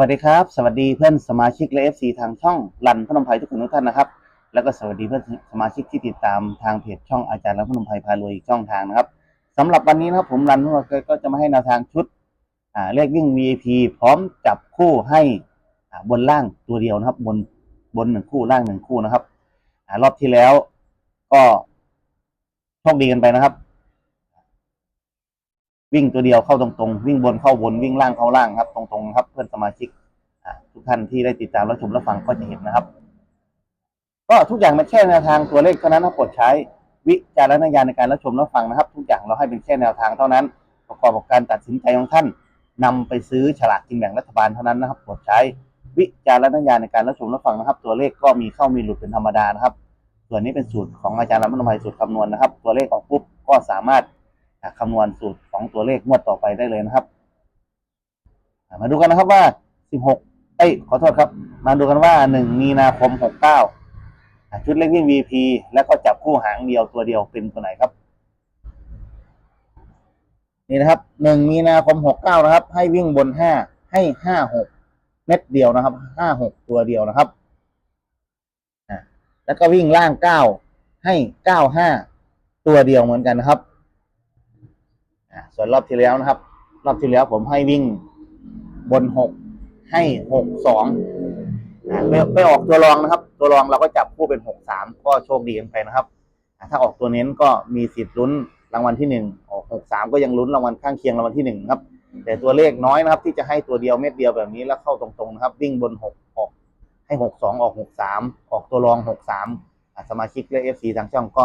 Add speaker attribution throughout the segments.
Speaker 1: วัสดีครับ สวัสดีเพื่อนสมาชิกและ FC ทางช่องรันพนมไพรทุกคนทุกท่านนะครับ แล้วก็สวัสดีเพื่อนสมาชิกที่ติดตามทางเพจช่องอาจารย์รันพนมไพรพารวยอีกช่องทางนะครับสำหรับวันนี้นะครับผมรันพนมไพรก็จะมาให้แนวทางชุดอ่าเลขวิ่ง VIP พร้อมจับคู่ให้อ่าบนล่างตัวเดียวนะครับ บนบนหนึ่งคู่ล่างหนึ่งคู่นะครับอ่ารอบที่แล้วก็โชคดีกันไปนะครับ วิ่งตัวเดียวเข้าตรงๆ วิ่งบนเข้าบนวิ่งล่างเข้าล่างครับ ตรงๆครับ เพื่อนสมาชิกทุกท่านที่ได้ติดตามรับชมรับฟังก็จะเห็นนะครับ ก็ทุกอย่างเป็นแค่แนวทางตัวเลขเท่านั้นนะโปรดใช้วิจารณญาณในการรับชมรับฟังนะครับ ทุกอย่างเราให้เป็นแค่แนวทางเท่านั้น ประกอบกับการตัดสินใจของท่านนำไปซื้อฉลากกินแบ่งรัฐบาลเท่านั้นนะครับโปรดใช้วิจารณญาณในการรับชมรับฟังนะครับ ตัวเลขก็มีเข้ามีหลุดเป็นธรรมดานะครับ ส่วนนี้เป็นสูตรของอาจารย์รัตนภัยสูตรคำนวณนะครับ ตัวเลขออกปุ๊บก็สามารถ คำนวณสูตรของตัวเลขงวดต่อไปได้เลยนะครับ มาดูกันนะครับว่า16เอ้ยขอโทษครับ มาดูกันว่า1มีนาคม69อะชุดเลขวิ่ง VP แล้วก็จับคู่หางเดียวตัวเดียวเป็นตัวไหนครับ นี่นะครับ1มีนาคม69นะครับ ให้วิ่งบน5ให้56เม็ดเดียวนะครับ56ตัวเดียวนะครับแล้วก็วิ่งล่าง9ให้95ตัวเดียวเหมือนกันนะครับ อ่าส่วนรอบที่แล้วนะครับ รอบที่แล้วผมให้วิ่งบนหกให้หกสองไม่ไม่ออกตัวรองนะครับ ตัวรองเราก็จับคู่เป็นหกสามก็โชคดีกันไปนะครับ ถ้าออกตัวเน้นก็มีสิทธิ์ลุ้นรางวัลที่หนึ่งออกหกสามก็ยังลุ้นรางวัลข้างเคียงรางวัลที่หนึ่งครับ แต่ตัวเลขน้อยนะครับ ที่จะให้ตัวเดียวเม็ดเดียวแบบนี้แล้วเข้าตรงๆนะครับ วิ่งบนหกออกให้หกสองออกหกสามออกตัวรองหกสามสมาชิกและเอฟซีทางช่องก็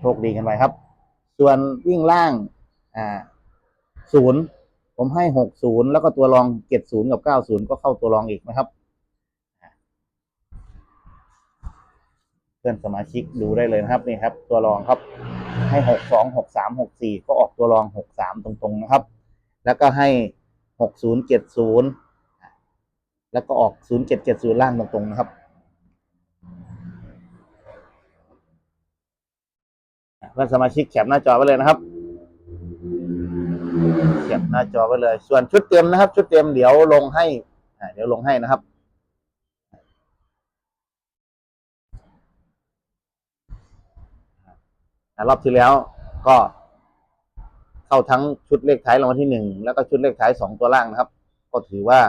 Speaker 1: โชคดีกันไปครับ ส่วนวิ่งล่างอ่าศูนย์ผมให้หกศูนย์แล้วก็ตัวรองเจ็ดศูนย์กับเก้าศูนย์ก็เข้าตัวรองอีกนะครับ เพื่อนสมาชิกดูได้เลยนะครับนี่ครับ ตัวรองครับ ให้หกสองหกสามหกสี่ก็ออกตัวรองหกสามตรงๆนะครับ แล้วก็ให้หกศูนย์เจ็ดศูนย์แล้วก็ออกศูนย์เจ็ดเจ็ดศูนย์ล่างตรงๆนะครับอะ เพื่อนสมาชิกแคปหน้าจอไว้เลยนะครับเก็บหน้าจอไว้เลย ส่วนชุดเต็มนะครับ ชุดเต็มเดี๋ยวลงให้เดี๋ยวลงให้นะครับรอบที่แล้วก็เข้าทั้งชุดเลขท้ายรางวัลที่หนึ่งแล้วก็ชุดเลขท้ายสองตัวล่างนะครับ ก็ถือว่า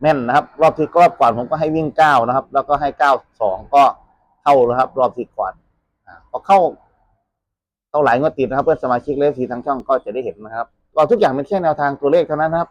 Speaker 1: แม่นนะครับ รอบที่รอบก่อนผมก็ให้วิ่งเก้านะครับ แล้วก็ให้เก้าสองก็เข้านะครับ รอบที่ก่อนอ่าก็เข้า เขาหลายงวดติดนะครับเพื่อนสมาชิกเลขทีทางช่องก็จะได้เห็นนะครับก็ทุกอย่างเป็นแค่แนวทางตัวเลขเท่านั้นนะครับ